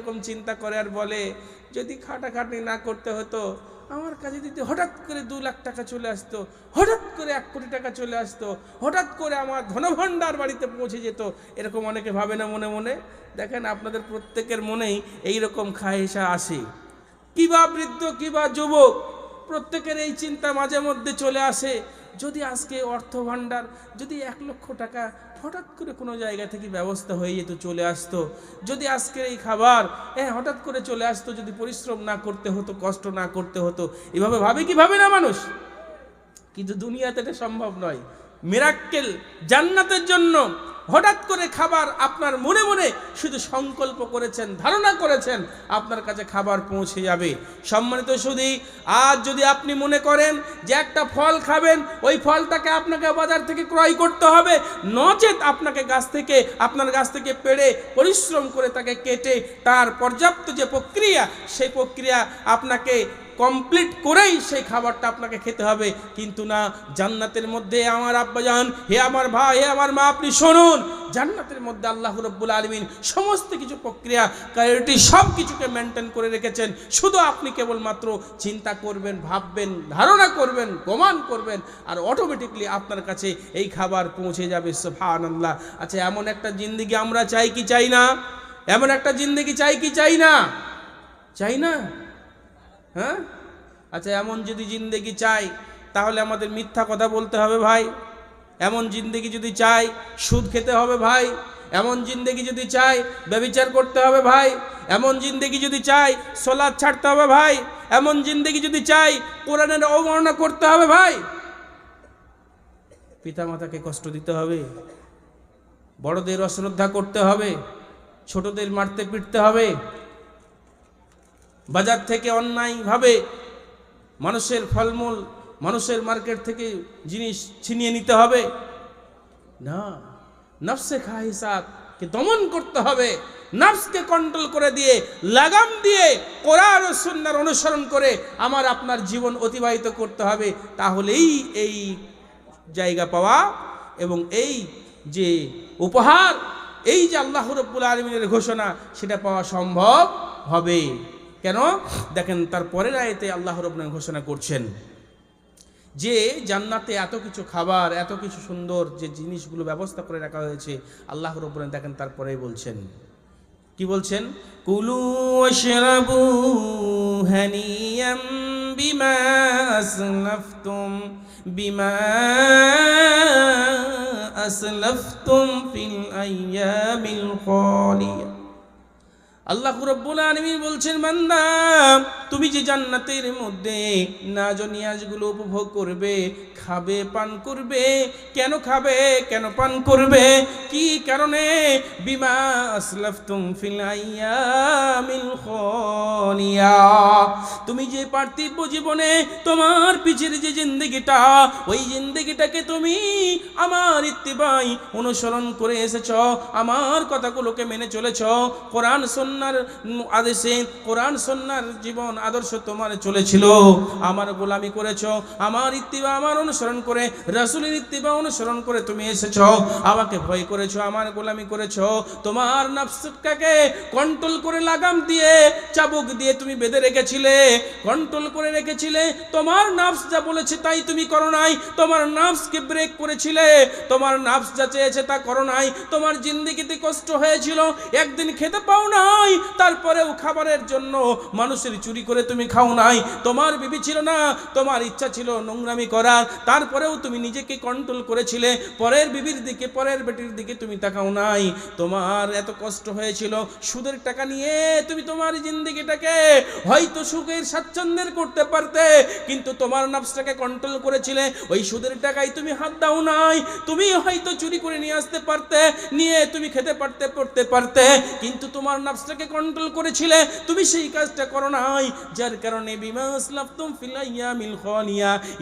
এরকম চিন্তা করে আর বলে, যদি খাটাখাটনি না করতে হতো, আমার কাছে যদি হঠাৎ করে দু লাখ টাকা চলে আসতো, হঠাৎ করে এক কোটি টাকা চলে আসতো, হঠাৎ করে আমার ধনভাণ্ডার বাড়িতে পৌঁছে যেত, এরকম অনেকে ভাবে না মনে মনে। দেখেন আপনাদের প্রত্যেকের মনেই এইরকম রকম খাহেসা আসে কিবা বৃদ্ধ কিবা যুবক প্রত্যেকের এই চিন্তা মাঝে মধ্যে চলে আসে, যদি আজকে অর্থ ভাণ্ডার, যদি এক লক্ষ টাকা হঠাৎ করে কোনো জায়গা থেকে ব্যবস্থা হয়ে যেত, চলে আসতো। যদি আজকের এই খাবার হ্যাঁ হঠাৎ করে চলে আসতো, যদি পরিশ্রম না করতে হতো, কষ্ট না করতে হতো, এভাবে ভাবে কি ভাবে না মানুষ? কিন্তু দুনিয়াতে এটা সম্ভব নয়। মেরাক্কেল জান্নাতের জন্য হঠাৎ করে খাবার আপনার মনে মনে শুধু সংকল্প করেছেন, ধারণা করেছেন, আপনার কাছে খাবার পৌঁছে যাবে। সম্মানিত শুধু আজ যদি আপনি মনে করেন যে একটা ফল খাবেন, ওই ফলটাকে আপনাকে বাজার থেকে ক্রয় করতে হবে, নচেত আপনাকে গাছ থেকে, আপনার গাছ থেকে পেড়ে পরিশ্রম করে তাকে কেটে তার পর্যাপ্ত যে প্রক্রিয়া, সেই প্রক্রিয়া আপনাকে কমপ্লিট করেই সেই খাবারটা আপনাকে খেতে হবে। কিন্তু না, জান্নাতের মধ্যে আমার আব্বাজান, হে আমার ভাই, হে আমার মা, আপনি শুনুন। জান্নাতের মধ্যে আল্লাহ রব্বুল আলমিন সমস্ত কিছু প্রক্রিয়া কারিটি সব কিছুকে মেনটেন করে রেখেছেন। শুধু আপনি কেবলমাত্র চিন্তা করবেন, ভাববেন, ধারণা করবেন, প্রমাণ করবেন, আর অটোমেটিকলি আপনার কাছে এই খাবার পৌঁছে যাবে। সোফান আল্লাহ আচ্ছা এমন একটা জিন্দিগি আমরা চাই কি চাই না? এমন একটা জিন্দিগি চাই কি চাই না? চাই না? হ্যাঁ? আচ্ছা এমন যদি জিন্দেগি চাই, তাহলে আমাদের মিথ্যা কথা বলতে হবে ভাই। এমন জিন্দেগি যদি চাই, সুদ খেতে হবে ভাই। এমন জিন্দেগি যদি চাই, ব্যবিচার করতে হবে ভাই। এমন জিন্দেগি যদি চাই সোলাদ ছাড়তে হবে ভাই। এমন জিন্দেগি যদি চাই, কোরআনের অবমাননা করতে হবে ভাই। পিতামাতাকে কষ্ট দিতে হবে। বড়দের অশ্রদ্ধা করতে হবে। ছোটদের মারতে পিটতে হবে। বাজার থেকে অন্যায়ভাবে মানুষের ফলমূল, মানুষের মার্কেট থেকে জিনিস ছিনিয়ে নিতে হবে। না, নফসে খা হিসাবকে দমন করতে হবে, নফসকে কন্ট্রোল করে দিয়ে, লাগাম দিয়ে কোরআন ও সুন্নার অনুসরণ করে আমার আপনার জীবন অতিবাহিত করতে হবে। তাহলেই এই জায়গা পাওয়া এবং এই যে উপহার, এই যে আল্লাহ রব্বুল আলমিনের ঘোষণা, সেটা পাওয়া সম্ভব হবে। কেন? দেখেন, তার পরের আয়তে আল্লাহ রব্বুল ঘোষণা করছেন যে জান্নাতে এত কিছু খাবার, এত কিছু সুন্দর যে জিনিসগুলো ব্যবস্থা করে রাখা হয়েছে, আল্লাহ রব্বুল দেখেন তারপরেই বলছেন। কি বলছেন? কুলু ওয়াশরাবু হানিয়াম বিমা আসলাফতুম বিমা আসলাফতুম ফিল আইয়ামিল আল্লাহ রব্বুল আলমী বলছেন বান্দা তুমি যে জান্নাতের মধ্যে নাজ নিয়াজগুলো উপভোগ করবে, খাবে, পান করবে, কেন খাবে, কেন পান করবে, কি কারণে? বিমা আসলাফতুম ফিল আইয়ামিল খালিয়া তুমি যে পার্থিব জীবনে তোমার পিছের যে জিন্দগিটা, ওই জিন্দগিটাকে তুমি আমার ইত্তিবাই অনুসরণ করে এসেছ, আমার কথাগুলোকে মেনে চলেছ। কোরআন সন্ন্যার আদেশে কোরআন সন্ন্যার জীবন আদর্শ তোমার চলেছিল, আমার গোলামি করেছ, আমার ইত্তিবা আমার অনুসরণ করে, রাসুলের ইত্তিবা অনুসরণ করে তুমি এসেছ, আমাকে ভয় করেছ, আমার গোলামি করেছ, তোমার নাফসটাকে কন্ট্রোল করে লাগাম দিয়ে, চাবুক দিয়ে তুমি বেঁধে রেখেছিলে কন্ট্রোল করে রেখেছিলে, তোমার নাফস যা বলেছে তাই তুমি করো নাই, তোমার নাফসকে ব্রেক করেছিলে, তোমার নাফস যা চেয়েছে তা করো নাই, তোমার জিন্দিগিতে কষ্ট হয়েছিল, একদিন খেতে পাও নাই, তারপরেও খাবারের জন্য মানুষের চুরি করে তুমি খাও নাই। তোমার বিবি ছিল না, তোমার ইচ্ছা ছিল নোংরামি করার। তারপরেও তুমি নিজেকে কন্ট্রোল করেছিলে। পরের বিবির দিকে, পরের বেটির দিকে তুমি তাকাও নাই। তোমার এত কষ্ট হয়েছিল সুদের টাকা নিয়ে তুমি তোমার জিন্দিগিটাকে হয়তো সুখের স্বাচ্ছন্দ্যের করতে পারতে, কিন্তু তোমার নাফসটাকে কন্ট্রোল করেছিলে। ওই সুদের টাকায় তুমি হাত দাও নাই। তুমি হয়তো চুরি করে নিয়ে আসতে পারতে, নিয়ে তুমি খেতে পারতে, পড়তে পারতে, কিন্তু তোমার নাফসটাকে কন্ট্রোল করেছিলে। তুমি সেই কাজটা করো নাই। যার কারণে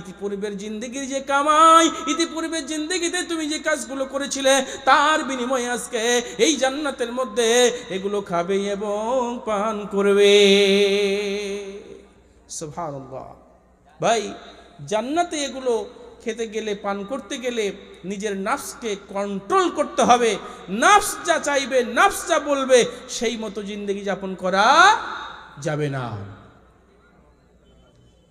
ইতিপূর্বের জিন্দগির যে কামাই, ইতিপূর্বের জিন্দগিতে তুমি যে কাজগুলো করেছিলে, তার বিনিময়ে আজকে এই জান্নাতের মধ্যে এগুলো খাবে এবং পান করবে। ভাই, জান্নাতে এগুলো খেতে গেলে, পান করতে গেলে নিজের নাফসকে কন্ট্রোল করতে হবে। নাফস যা চাইবে, নাফস যা বলবে, সেই মতো জিন্দগি যাপন করা যাবে না।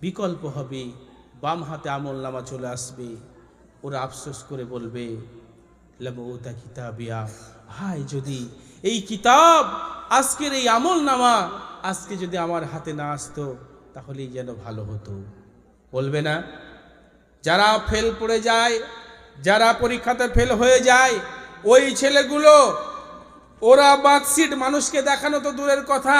বিকল্প হবে। বাম হাতে আমল নামা চলে আসবে। ওরা আফসোস করে বলবে লামৌতা কিতাবিয়া। হায় যদি এই কিতাব, আজকের এই আমল নামা, আজকে যদি আমার হাতে না আসতো, তাহলেই যেন ভালো হতো। বলবে না, যারা ফেল পড়ে যায়, যারা পরীক্ষাতে ফেল হয়ে যায়, ওই ছেলেগুলো ওরা মার্কশিট মানুষকে দেখানো তো দূরের কথা।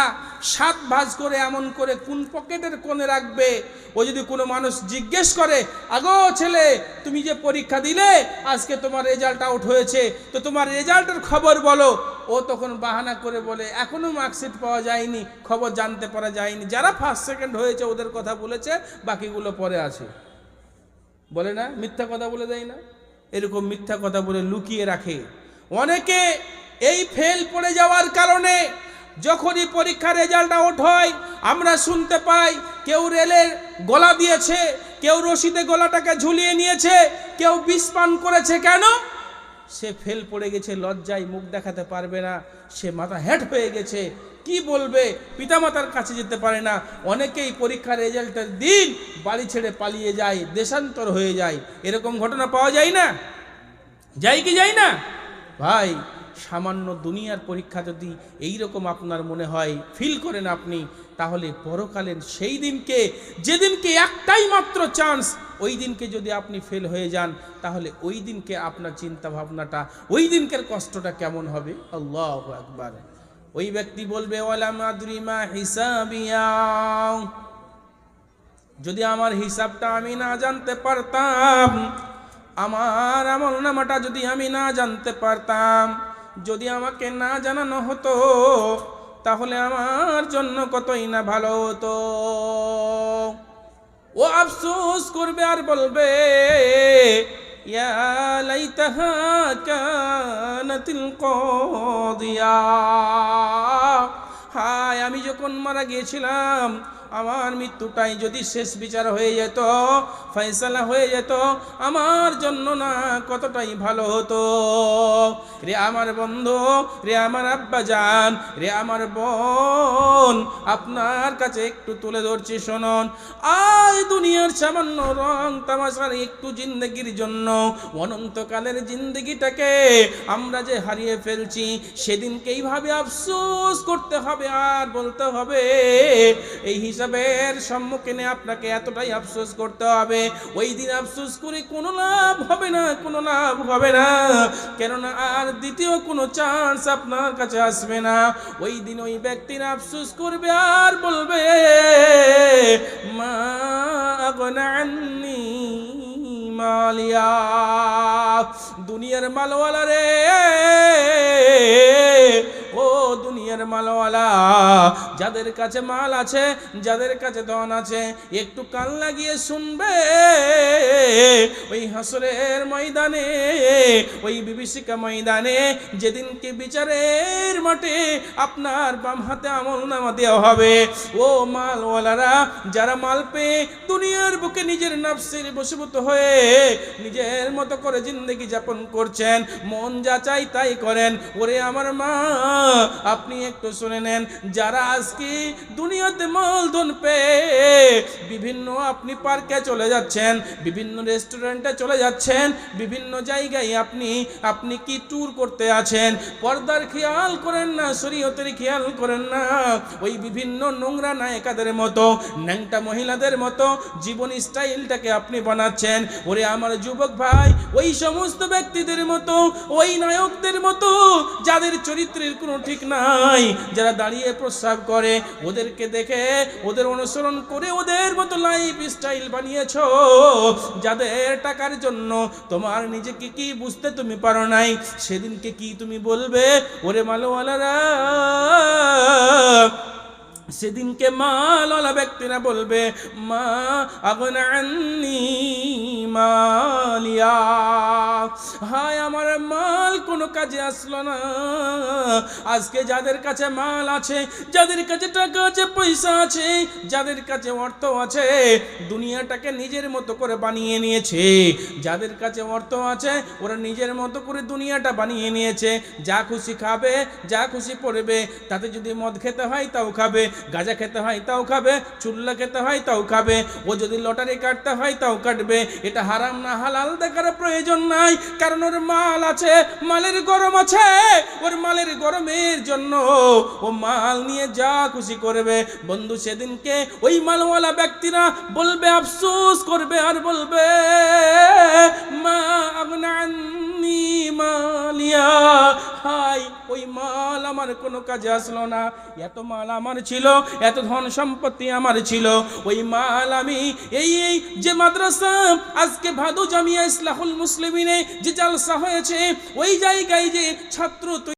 সাত ভাঁজ করে এমন করে কোন পকেটের কোণে রাখবে? ও যদি কোনো মানুষ জিজ্ঞেস করে, আগো ছেলে, তুমি যে পরীক্ষা দিলে, আজকে তোমার রেজাল্ট আউট হয়েছে, তো তোমার রেজাল্টের খবর বলো। ও তখন বাহানা করে বলে, এখনও মার্কশিট পাওয়া যায়নি, খবর জানতে পারা যায়নি। যারা ফার্স্ট সেকেন্ড হয়েছে, ওদের কথা বলেছে, বাকিগুলো পরে আছে। বলে না? মিথ্যা কথা বলে দেয় না? এরকম মিথ্যা কথা বলে লুকিয়ে রাখে। অনেকে এই ফেল পড়ে যাওয়ার কারণে যখনই পরীক্ষার রেজাল্ট আউট হয়, আমরা শুনতে পাই, কেউ রেলের গলা দিয়েছে, কেউ রশিদে গলাটাকে ঝুলিয়ে নিয়েছে, কেউ বিষ পান করেছে কেন? সে ফেল পড়ে গেছে, লজ্জায় মুখ দেখাতে পারবে না, সে মাথা হ্যাট হয়ে গেছে, কি বলবে? পিতামাতার কাছে যেতে পারে না। অনেকেই পরীক্ষার রেজাল্টের দিন বাড়ি ছেড়ে পালিয়ে যায়, দেশান্তর হয়ে যায়। এরকম ঘটনা পাওয়া যায় না? যাই কি যাই না? ভাই সামান্য দুনিয়ার পরীক্ষা যদি এই রকম আপনার মনে হয় ফিল করেন আপনি, তাহলে পরকালের সেই দিনকে, যেদিনকে একটাই মাত্র চান্স ওই দিনকে যদি আপনি ফেল হয়ে যান, তাহলে ওই দিনকে আপনার চিন্তা ভাবনাটা ওই দিনকের কষ্টটা কেমন হবে? আল্লাহ একবার ওই ব্যক্তি বলবে যদি আমার হিসাবটা আমি না জানতে পারতাম, আমার আমল নামাটা যদি আমি না জানতে পারতাম যদি আমাকে না জানানো হতো, তাহলে আমার জন্য কতই না ভালো হতো। ও আফসোস করবে আর বলবে হায়, আমি যখন মারা গিয়েছিলাম আমার মৃত্যুটাই যদি শেষ বিচার হয়ে যেত, ফয়সালা হয়ে যেত, আমার জন্য না কতটাই ভালো হতো। রে আমার বন্ধু, রে আমার আব্বা যান রে আমার বোন, আপনার কাছে একটু তুলে ধরছি, শোনন। আজ দুনিয়ার সামান্য রং তামাশার একটু জিন্দগির জন্য, অনন্তকালের জিন্দগিটাকে আমরা যে হারিয়ে ফেলছি, সেদিনকে এইভাবে আফসোস করতে হবে আর বলতে হবে, এই হিসাবের সম্মুখীনে আপনাকে এতটাই আফসোস করতে হবে। ওই দিন আফসোস করে কোনো লাভ হবে না, কোনো লাভ হবে না। কেননা আর দ্বিতীয় কোনো চান্স আপনার কাছে আসবে না। ওই দিন ওই ব্যক্তির আফসোস করবে আর বলবে, মা মালিয়া, দুনিয়ার মালওয়ালা রে। ও দুনিয়ার মালওয়ালা। যাদের কাছে মাল আছে, যাদের কাছে ধন আছে, একটু কান লাগিয়ে শুনবে। ওই হাসরের ময়দানে, ওই বিভীষিকা ময়দানে, যেদিনকে বিচারের মাঠে আপনার বাম হাতে আমল নামা দেওয়া হবে, ও মালওয়ালারা, যারা মাল পেয়ে দুনিয়ার বুকে নিজের নাফসের বসীভূত হয়ে নিজের মতো করে জিন্দগি যাপন করছেন, মন যা চাই তাই করেন। ওরে আমার মা, আপনি একটু শুনে নেন, যারা আজকে দুনিয়াতে মূলধন পেয়ে বিভিন্ন আপনি পার্কে চলে যাচ্ছেন, বিভিন্ন রেস্টুরেন্টে চলে যাচ্ছেন, বিভিন্ন জায়গায় আপনি আপনি কি ট্যুর করতে আছেন? পর্দার খেয়াল করেন না, শরীয়তের খেয়াল করেন না। ওই বিভিন্ন নোংরা নায়িকাদের মতো, ন্যাংটা মহিলাদের মতো জীবন স্টাইলটাকে আপনি বানাচ্ছেন। ওরে আমার যুবক ভাই, ওই সমস্ত ব্যক্তিদের মতো, ওই নায়কদের মতো, যাদের চরিত্রের কোনো ঠিক নাই। নাই, যারা দাঁড়িয়ে প্রস্রাব করে, ওদেরকে দেখে, ওদের অনুসরণ করে ওদের মতো লাইফ স্টাইল বানিয়েছ। যাদের টাকার জন্য তোমার নিজেকে কি বুঝতে তুমি পারো নাই, সেদিনকে কি তুমি বলবে? ওরে মালোয়ালারা সেদিনকে মালওয়ালা ব্যক্তিরা বলবে, মা আগনা আন্নি মালিয়া। হায়, আমার মাল কোনো কাজে আসলো না। আজকে যাদের কাছে মাল আছে, যাদের কাছে টাকা আছে, পয়সা আছে, যাদের কাছে অর্থ আছে, দুনিয়াটাকে নিজের মতো করে বানিয়ে নিয়েছে। যাদের কাছে অর্থ আছে, ওরা নিজের মতো করে দুনিয়াটা বানিয়ে নিয়েছে। যা খুশি খাবে, যা খুশি পড়বে, তাতে যদি মদ খেতে হয়, তাও খাবে। গাঁজা খেতে হয় তাও খাবে, চুল্লা খেতে হয় তাও খাবে, ও যদি লটারি কাটতে হয় তাও কাটবে। এটা হারাম না, হালাল দেখার প্রয়োজন নাই, কারণ ওর মাল আছে, মালের গরম আছে, ওর মালের গরমের জন্য ও মাল নিয়ে যা খুশি করবে। বন্ধু সেদিনকে ওই মালওয়ালা ব্যক্তিরা বলবে, আফসোস করবে আর বলবে। আমার কোনো কাজে আসলো না। এত মাল আমার ছিল, এত ধন সম্পত্তি আমার ছিল। ওই মাল আমি এই এই যে মাদ্রাসা, আজকে ভাদু জামিয়া ইসলাহুল মুসলিমিনে যে জালসা হয়েছে, ওই জায়গায় যে ছাত্র তৈরি